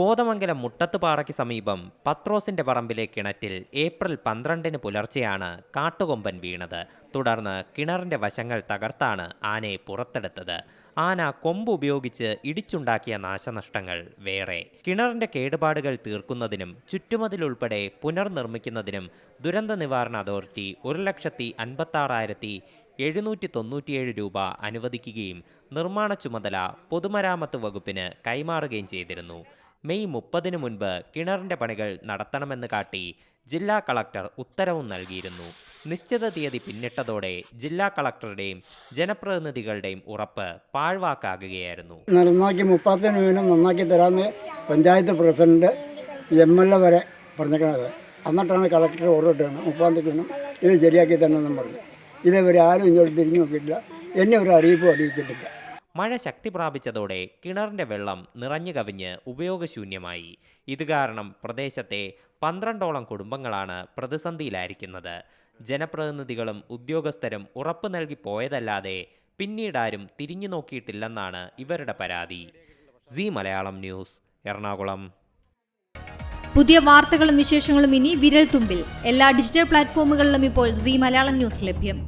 കോതമംഗലം മുട്ടത്തുപാറയ്ക്ക് സമീപം പത്രോസിന്റെ പറമ്പിലെ കിണറ്റിൽ ഏപ്രിൽ പന്ത്രണ്ടിന് പുലർച്ചെയാണ് കാട്ടുകൊമ്പൻ വീണത്. തുടർന്ന് കിണറിന്റെ വശങ്ങൾ തകർത്താണ് ആനയെ പുറത്തെടുത്തത്. ആന കൊമ്പ് ഉപയോഗിച്ച് ഇടിച്ചുണ്ടാക്കിയ നാശനഷ്ടങ്ങൾ വേറെ. കിണറിന്റെ കേടുപാടുകൾ തീർക്കുന്നതിനും ചുറ്റുമതിലുൾപ്പെടെ പുനർനിർമ്മിക്കുന്നതിനും ദുരന്ത നിവാരണ അതോറിറ്റി ഒരു ലക്ഷത്തി അൻപത്താറായിരത്തി എഴുന്നൂറ്റി തൊണ്ണൂറ്റിയേഴ് രൂപ അനുവദിക്കുകയും നിർമ്മാണ ചുമതല പൊതുമരാമത്ത് വകുപ്പിന് കൈമാറുകയും ചെയ്തിരുന്നു. മെയ് മുപ്പതിന് മുൻപ് കിണറിന്റെ പണികൾ നടത്തണമെന്ന് കാട്ടി ജില്ലാ കളക്ടർ ഉത്തരവും നൽകിയിരുന്നു. നിശ്ചിത തീയതി പിന്നിട്ടതോടെ ജില്ലാ കളക്ടറുടെയും ജനപ്രതിനിധികളുടെയും ഉറപ്പ് പാഴ്വാക്കാകുകയായിരുന്നു. നന്നാക്കി മുപ്പത്തിന് വീണ്ടും നന്നാക്കി തരാമെന്ന് panchayat president M L A വരെ പറഞ്ഞിരിക്കുന്നത് എന്നിട്ടാണ് കളക്ടർ ഓർഡർ ഇട്ടത് മുപ്പാം തീയതി ഇത് ശരിയാക്കി തരണമെന്നും പറഞ്ഞു. ഇതേവരെ ആരും ഇങ്ങോട്ട് തിരിഞ്ഞു നോക്കിയിട്ടില്ല. എന്നെ ഒരു അറിയിപ്പും അറിയിച്ചിട്ടില്ല. മഴ ശക്തി പ്രാപിച്ചതോടെ കിണറിന്റെ വെള്ളം നിറഞ്ഞു കവിഞ്ഞ് ഉപയോഗശൂന്യമായി. ഇത് കാരണം പ്രദേശത്തെ പന്ത്രണ്ടോളം കുടുംബങ്ങളാണ് പ്രതിസന്ധിയിലായിരിക്കുന്നത്. ജനപ്രതിനിധികളും ഉദ്യോഗസ്ഥരും ഉറപ്പു നൽകി പോയതല്ലാതെ പിന്നീടാരും തിരിഞ്ഞു നോക്കിയിട്ടില്ലെന്നാണ് ഇവരുടെ പരാതി. C Malayalam news Ernakulam. പുതിയ വാർത്തകളും വിശേഷങ്ങളും ഇനി വിരൽ തുമ്പിൽ എല്ലാ ഡിജിറ്റൽ പ്ലാറ്റ്ഫോമുകളിലും ഇപ്പോൾ സി മലയാളം ന്യൂസ് ലഭ്യം.